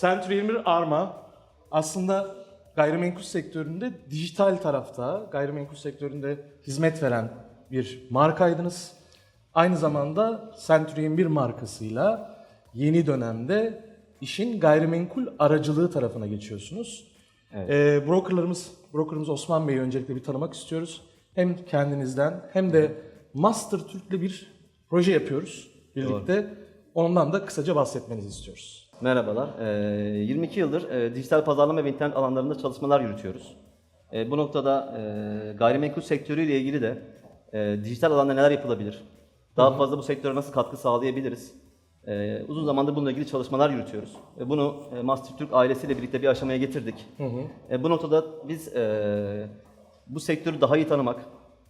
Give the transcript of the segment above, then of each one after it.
Century 21 Arma aslında gayrimenkul sektöründe dijital tarafta, gayrimenkul sektöründe hizmet veren bir markaydınız. Aynı zamanda Century 21 markasıyla yeni dönemde işin gayrimenkul aracılığı tarafına geçiyorsunuz. Evet. Ee, brokerlarımız, brokerımız Osman Bey'i öncelikle bir tanımak istiyoruz. Hem kendinizden hem de Master Türk'le bir proje yapıyoruz birlikte. Ondan da kısaca bahsetmenizi istiyoruz. Merhabalar. Ee, 22 yıldır e, dijital pazarlama ve internet alanlarında çalışmalar yürütüyoruz. E, bu noktada e, gayrimenkul sektörüyle ilgili de e, dijital alanda neler yapılabilir? Daha fazla bu sektöre nasıl katkı sağlayabiliriz? E, uzun zamandır bununla ilgili çalışmalar yürütüyoruz. Bunu e, Master Türk ailesiyle birlikte bir aşamaya getirdik. E, bu noktada biz e, bu sektörü daha iyi tanımak,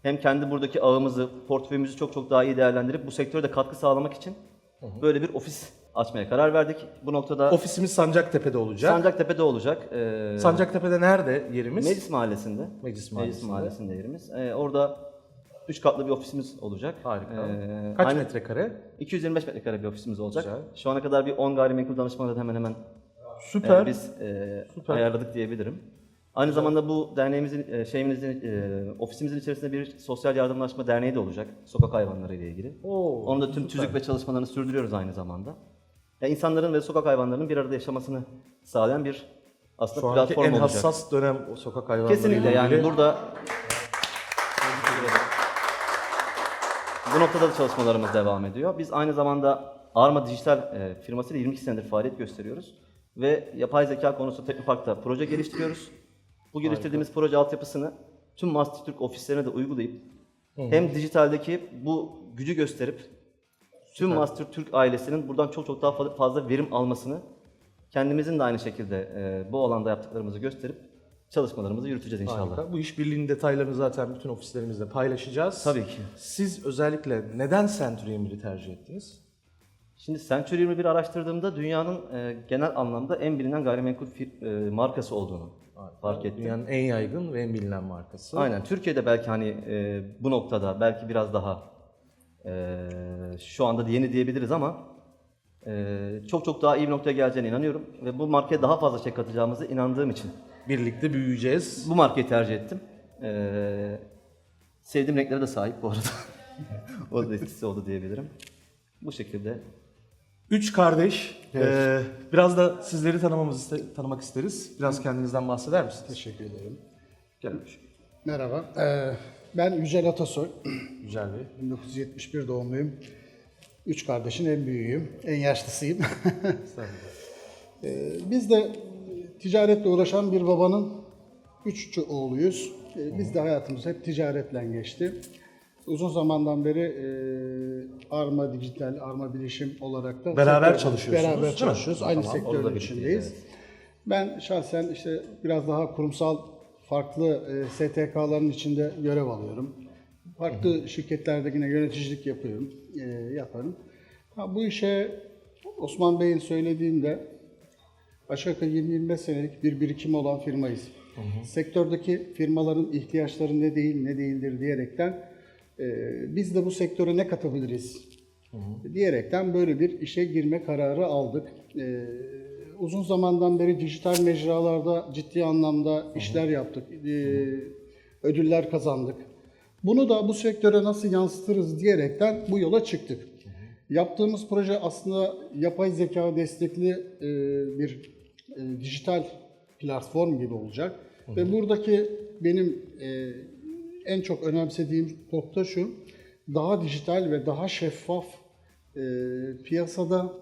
hem kendi buradaki ağımızı, portföyümüzü çok çok daha iyi değerlendirip bu sektöre de katkı sağlamak için böyle bir ofis açmaya karar verdik. Bu noktada Ofisimiz Sancaktepe'de olacak. Sancaktepe'de olacak. Ee, Sancaktepe'de nerede yerimiz? Meclis Mahallesi'nde. Meclis Meclis Mahallesi'nde. Mahallesi'nde yerimiz. Ee, orada 3 katlı bir ofisimiz olacak. Harika. Ee, Kaç aynı- metrekare? 225 metrekare bir ofisimiz olacak. Güzel. Şu ana kadar bir 10 gayrimenkul danışmanı da hemen hemen Süper. e, biz e, Süper. ayarladık diyebilirim. Aynı zamanda bu derneğimizin, e, şeyimizin, e, ofisimizin içerisinde bir sosyal yardımlaşma derneği de olacak. Sokak hayvanları ile ilgili. Oo, Onu da tüm süper. tüzük ve çalışmalarını sürdürüyoruz aynı zamanda. Ya insanların ve sokak hayvanlarının bir arada yaşamasını sağlayan bir aslında Şu anki platform en olacak. hassas dönem o sokak hayvanları Kesinlikle yani burada bu noktada da çalışmalarımız devam ediyor. Biz aynı zamanda Arma Dijital e, firmasıyla 22 senedir faaliyet gösteriyoruz. Ve yapay zeka konusunda Teknopark'ta proje geliştiriyoruz. Bu geliştirdiğimiz proje altyapısını tüm Master Türk ofislerine de uygulayıp hem dijitaldeki bu gücü gösterip tüm Master Türk ailesinin buradan çok çok daha fa- fazla verim almasını kendimizin de aynı şekilde e, bu alanda yaptıklarımızı gösterip çalışmalarımızı yürüteceğiz inşallah. Harika. Bu işbirliğinin detaylarını zaten bütün ofislerimizde paylaşacağız. Tabii ki. Siz özellikle neden Century 21'i tercih ettiniz? Şimdi Century 21 araştırdığımda dünyanın e, genel anlamda en bilinen gayrimenkul fir- e, markası olduğunu fark ettim. Dünyanın en yaygın ve en bilinen markası. Aynen. Türkiye'de belki hani e, bu noktada belki biraz daha e, şu anda yeni diyebiliriz ama e, çok çok daha iyi bir noktaya geleceğine inanıyorum ve bu markaya daha fazla şey katacağımızı inandığım için Birlikte büyüyeceğiz. bu markayı tercih ettim. E, sevdiğim renklere de sahip bu arada. o da etkisi oldu diyebilirim. Bu şekilde Üç kardeş. Ee, biraz da sizleri tanımamızı iste- tanımak isteriz. Biraz kendinizden bahseder misiniz? Teşekkür ederim. Gelmiş. Merhaba. Ee, ben Yücel Atasoy. Güzel bir. 1971 doğumluyum. Üç kardeşin en büyüğüyüm. En yaşlısıyım. Ee, biz de ticaretle uğraşan bir babanın üç oğluyuz. Ee, biz de hayatımız hep ticaretle geçti. Uzun zamandan beri e, Arma Dijital, Arma Bilişim olarak da Beraber sektör- çalışıyorsunuz, Beraber çalışıyoruz. Aynı Tamam, sektörün içindeyiz. evet. Ben şahsen işte biraz daha kurumsal farklı e, STK'ların içinde görev alıyorum. Farklı şirketlerde yine yöneticilik yapıyorum, e, yaparım. Ha, bu işe Osman Bey'in söylediğinde aşağı yukarı 20-25 senelik bir birikim olan firmayız. Sektördeki firmaların ihtiyaçları ne değil ne değildir diyerekten e, biz de bu sektöre ne katabiliriz diyerekten böyle bir işe girme kararı aldık. E, uzun zamandan beri dijital mecralarda ciddi anlamda işler yaptık, e, ödüller kazandık. Bunu da bu sektöre nasıl yansıtırız diyerekten bu yola çıktık. Yaptığımız proje aslında yapay zeka destekli e, bir e, dijital platform gibi olacak. Ve buradaki benim en çok önemsediğim nokta şu, daha dijital ve daha şeffaf piyasada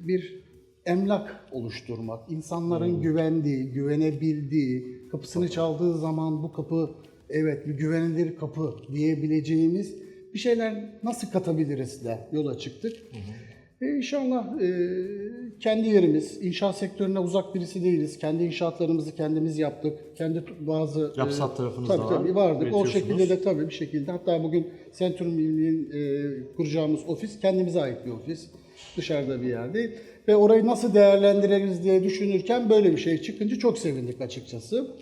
bir emlak oluşturmak, insanların güvendiği, güvenebildiği, kapısını çaldığı zaman bu kapı evet bir güvenilir kapı diyebileceğimiz bir şeyler nasıl katabiliriz de yola çıktık. E, inşallah e, kendi yerimiz, inşaat sektörüne uzak birisi değiliz. Kendi inşaatlarımızı kendimiz yaptık. Kendi bazı... e, Yapsat tarafınız tabii, da var. Tabii vardık. O şekilde de tabii bir şekilde. Hatta bugün Centrum e, kuracağımız ofis kendimize ait bir ofis. Dışarıda bir yer değil. Ve orayı nasıl değerlendiririz diye düşünürken böyle bir şey çıkınca çok sevindik açıkçası.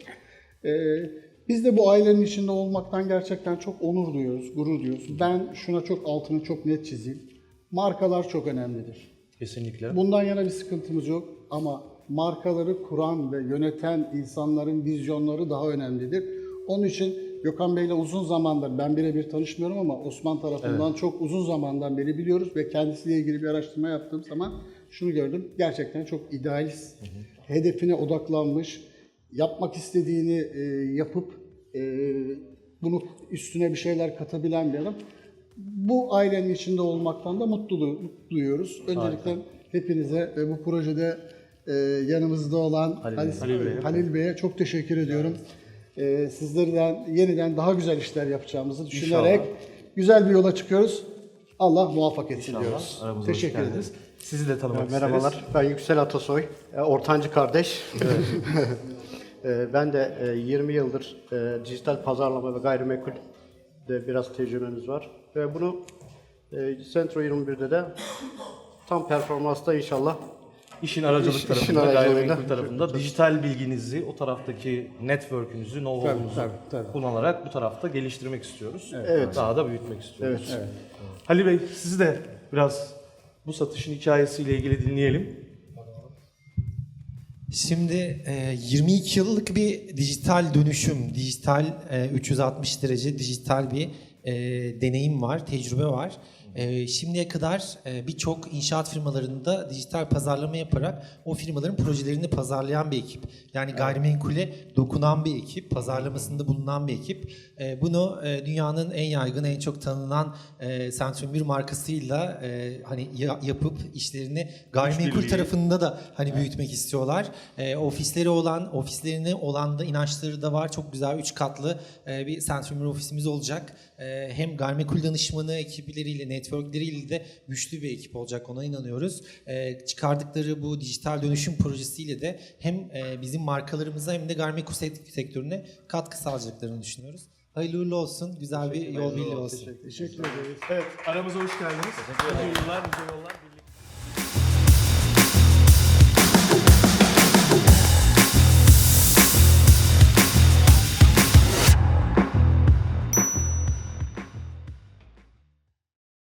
E, biz de bu ailenin içinde olmaktan gerçekten çok onur duyuyoruz, gurur duyuyoruz. Ben şuna çok altını çok net çizeyim. Markalar çok önemlidir. Kesinlikle. Bundan yana bir sıkıntımız yok ama markaları kuran ve yöneten insanların vizyonları daha önemlidir. Onun için Gökhan Bey'le uzun zamandır, ben birebir tanışmıyorum ama Osman tarafından çok uzun zamandan beri biliyoruz ve kendisiyle ilgili bir araştırma yaptığım zaman şunu gördüm. Gerçekten çok idealist, hedefine odaklanmış, yapmak istediğini e, yapıp e, bunu üstüne bir şeyler katabilen bir adam. Bu ailenin içinde olmaktan da mutluluğu duyuyoruz. Öncelikle hepinize ve bu projede e, yanımızda olan Halil, Halil Bey'e. Halil Bey'e çok teşekkür ediyorum. E, sizlerden yeniden daha güzel işler yapacağımızı düşünerek güzel bir yola çıkıyoruz. Allah muvaffak etsin diyoruz. Aramıza Teşekkür ederiz. Sizi de tanımak Merhabalar, isteriz. ben Yüksel Atasoy, e, ortancı kardeş. E, ben de e, 20 yıldır e, dijital pazarlama ve gayrimenkul de biraz tecrübemiz var. Ve bunu Centro 21'de de tam performansta inşallah İşin aracılık İş- işin tarafında, aracılığıyla. gayrimenkul tarafında dijital bilginizi, o taraftaki network'ünüzü, know-how'unuzu Tabii, tabii, tabii. kullanarak bu tarafta geliştirmek istiyoruz. Evet. Daha da büyütmek istiyoruz. Evet. Halil Bey, sizi de biraz bu satışın hikayesiyle ilgili dinleyelim. Şimdi e, 22 yıllık bir dijital dönüşüm, dijital e, 360 derece dijital bir e, deneyim var, tecrübe var. E, şimdiye kadar e, birçok inşaat firmalarında dijital pazarlama yaparak o firmaların projelerini pazarlayan bir ekip. Yani gayrimenkule dokunan bir ekip, pazarlamasında bulunan bir ekip. E, bunu e, dünyanın en yaygın, en çok tanınan e, Centrum 1 markasıyla e, hani ya- yapıp işlerini gayrimenkul tarafında da hani büyütmek istiyorlar. E, ofisleri olan, ofislerine olan da inançları da var. Çok güzel üç katlı e, bir Centrum 1 ofisimiz olacak. E, hem gayrimenkul danışmanı ekipleriyle, networkleriyle de güçlü bir ekip olacak ona inanıyoruz. E, çıkardıkları bu dijital dönüşüm projesiyle de hem e, bizim markalarımıza hem de sekt- sektörüne katkı sağlayacaklarını düşünüyoruz. Hayırlı uğurlu olsun. Güzel bir yol birliği olsun. Teşekkür ederiz. Evet, aramıza hoş geldiniz. Nice yıllar, nice yollar.